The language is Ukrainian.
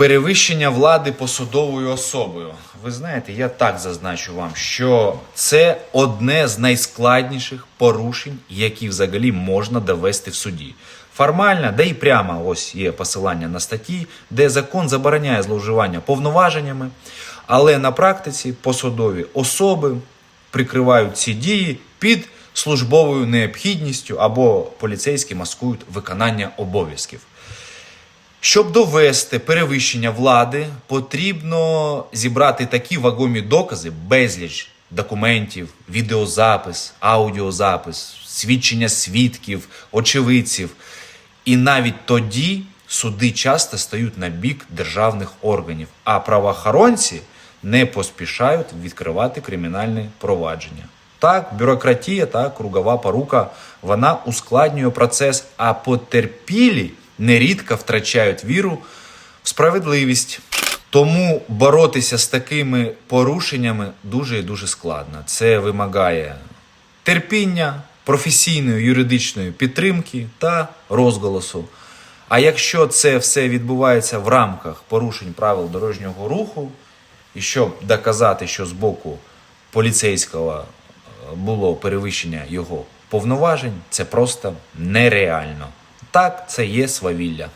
Перевищення влади посадовою особою. Ви знаєте, я так зазначу вам, що це одне з найскладніших порушень, які взагалі можна довести в суді. Формально, да і прямо ось є посилання на статті, де закон забороняє зловживання повноваженнями, але на практиці посадові особи прикривають ці дії під службовою необхідністю або поліцейські маскують виконання обов'язків. Щоб довести перевищення влади, потрібно зібрати такі вагомі докази, безліч документів, відеозапис, аудіозапис, свідчення свідків, очевидців. І навіть тоді суди часто стають на бік державних органів, а правоохоронці не поспішають відкривати кримінальне провадження. Так, бюрократія та кругова порука вона ускладнює процес, а потерпілі нерідко втрачають віру в справедливість. Тому боротися з такими порушеннями дуже і дуже складно. Це вимагає терпіння, професійної юридичної підтримки та розголосу. А якщо це все відбувається в рамках порушень правил дорожнього руху, і щоб доказати, що з боку поліцейського е, було перевищення його повноважень, це просто нереально. Так, це є свавілля.